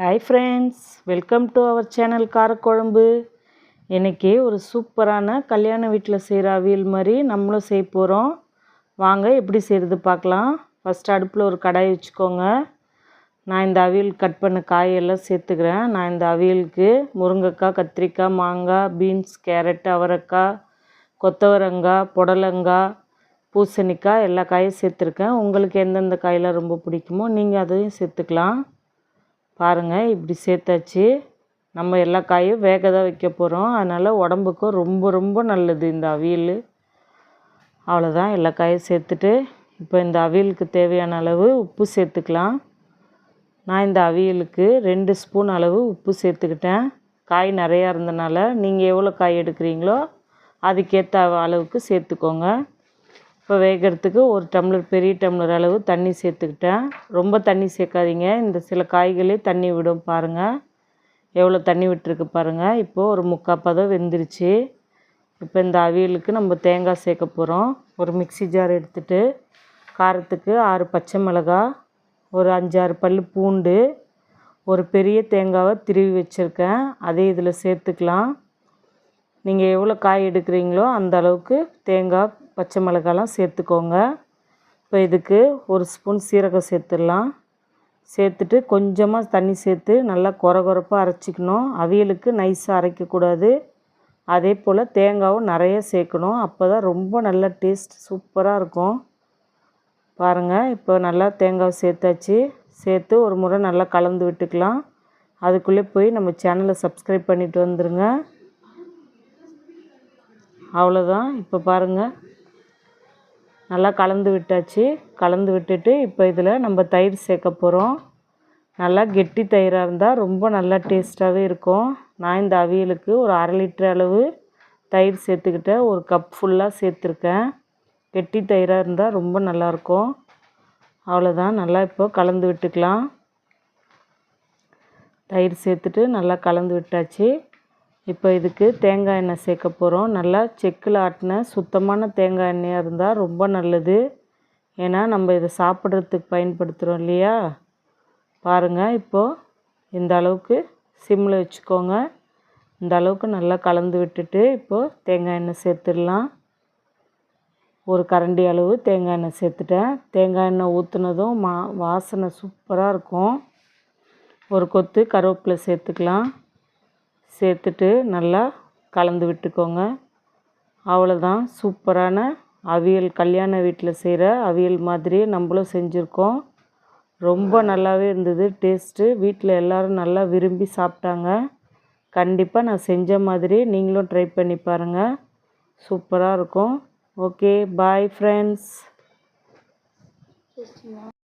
Hi friends welcome to our channel karakuzhambu இன்றைக்கி ஒரு சூப்பரான கல்யாண வீட்டில் செய்கிற அவியல் மாதிரி நம்மளும் செய்ய போகிறோம் வாங்க எப்படி செய்கிறது பார்க்கலாம். ஃபஸ்ட் அடுப்பில் ஒரு கடாய் வச்சுக்கோங்க. நான் இந்த அவியல் கட் பண்ண காயெல்லாம் சேர்த்துக்கிறேன். நான் இந்த அவியலுக்கு முருங்கைக்காய் கத்திரிக்காய் மாங்காய் பீன்ஸ் கேரட் அவரைக்காய் கொத்தவரங்காய் புடலங்காய் பூசணிக்காய் எல்லா காயும் சேர்த்துருக்கேன். உங்களுக்கு எந்தெந்த காயெல்லாம் ரொம்ப பிடிக்குமோ நீங்கள் அதையும் சேர்த்துக்கலாம். பாருங்கள் இப்படி சேர்த்தாச்சு. நம்ம எல்லா காயும் வேக தான் வைக்க போகிறோம் அதனால் உடம்புக்கும் ரொம்ப ரொம்ப நல்லது இந்த அவியல். அவ்வளோதான் எல்லா காயும் சேர்த்துட்டு இப்போ இந்த அவியலுக்கு தேவையான அளவு உப்பு சேர்த்துக்கலாம். நான் இந்த அவியலுக்கு ரெண்டு ஸ்பூன் அளவு உப்பு சேர்த்துக்கிட்டேன். காய் நிறையா இருந்தனால நீங்கள் எவ்வளோ காய் எடுக்கிறீங்களோ அதுக்கேற்ற அளவுக்கு சேர்த்துக்கோங்க. இப்போ வேகிறதுக்கு ஒரு டம்ளர் பெரிய டம்ளர் அளவு தண்ணி சேர்த்துக்கிட்டேன். ரொம்ப தண்ணி சேர்க்காதீங்க. இந்த சில காய்களே தண்ணி விடும் பாருங்கள் எவ்வளோ தண்ணி விட்டுருக்கு பாருங்கள் இப்போது ஒரு முக்கால் பதம் வெந்துருச்சு. இப்போ இந்த அவியலுக்கு நம்ம தேங்காய் சேர்க்க போகிறோம் ஒரு மிக்சி ஜார் எடுத்துகிட்டு காரத்துக்கு ஆறு பச்சை மிளகா ஒரு அஞ்சாறு பல் பூண்டு ஒரு பெரிய தேங்காவை திருவி வச்சுருக்கேன். அதே இதில் சேர்த்துக்கலாம். நீங்கள் எவ்வளோ காய் எடுக்கிறீங்களோ அந்த அளவுக்கு தேங்காய் பச்சை மிளகாலாம் சேர்த்துக்கோங்க. இப்போ இதுக்கு ஒரு ஸ்பூன் சீரகம் சேர்த்துடலாம். சேர்த்துட்டு கொஞ்சமாக தண்ணி சேர்த்து நல்லா குறை அரைச்சிக்கணும். அவியலுக்கு நைஸாக அரைக்கக்கூடாது. அதே போல் தேங்காவும் நிறைய சேர்க்கணும். அப்போ தான் ரொம்ப நல்ல டேஸ்ட் சூப்பராக இருக்கும். பாருங்கள் இப்போ நல்லா தேங்காய் சேர்த்தாச்சு. சேர்த்து ஒரு முறை நல்லா கலந்து விட்டுக்கலாம். அதுக்குள்ளே போய் நம்ம சேனலை சப்ஸ்கிரைப் பண்ணிட்டு வந்துடுங்க அவ்வளோதான் இப்போ பாருங்கள் நல்லா கலந்து விட்டாச்சு. கலந்து விட்டுட்டு இப்போ இதில் நம்ம தயிர் சேர்க்க போகிறோம் நல்லா கெட்டி தயிராக இருந்தால் ரொம்ப நல்லா டேஸ்ட்டாகவே இருக்கும். நான் இந்த அவியலுக்கு ஒரு அரை லிட்டர் அளவு தயிர் சேர்த்துக்கிட்டேன். ஒரு கப் ஃபுல்லாக சேர்த்துருக்கேன். கெட்டி தயிராக இருந்தால் ரொம்ப நல்லாயிருக்கும் அவ்வளோதான் நல்லா இப்போ கலந்து விட்டுக்கலாம். தயிர் சேர்த்துட்டு நல்லா கலந்து விட்டாச்சு. இப்போ இதுக்கு தேங்காய் எண்ணெய் சேர்க்க போகிறோம் நல்லா செக்கில் ஆட்டின சுத்தமான தேங்காய் எண்ணெயாக இருந்தால் ரொம்ப நல்லது. ஏன்னா நம்ம இதை சாப்பிட்றதுக்கு பயன்படுத்துகிறோம் இல்லையா? பாருங்கள் இப்போது இந்த அளவுக்கு சிம்மில் வச்சுக்கோங்க. இந்த அளவுக்கு நல்லா கலந்து விட்டுட்டு இப்போது தேங்காய் எண்ணெய் சேர்த்துடலாம். ஒரு கரண்டி அளவு தேங்காய் எண்ணெய் சேர்த்துட்டேன். தேங்காய் எண்ணெய் ஊற்றுனதும் மா வாசனை சூப்பராக இருக்கும். ஒரு கொத்து கருவேப்பிலை சேர்த்துக்கலாம். சேர்த்துட்டு நல்லா கலந்து விட்டுக்கோங்க. அவ்வளோதான் சூப்பரான அவியல் கல்யாண வீட்டில் செய்கிற அவியல் மாதிரியே நம்மளும் செஞ்சுருக்கோம். ரொம்ப நல்லாவே இருந்தது. டேஸ்ட்டு. வீட்டில் எல்லோரும் நல்லா விரும்பி சாப்பிட்டாங்க. கண்டிப்பாக நான் செஞ்ச மாதிரி நீங்களும் ட்ரை பண்ணி பாருங்கள் சூப்பராக இருக்கும். ஓகே. Bye friends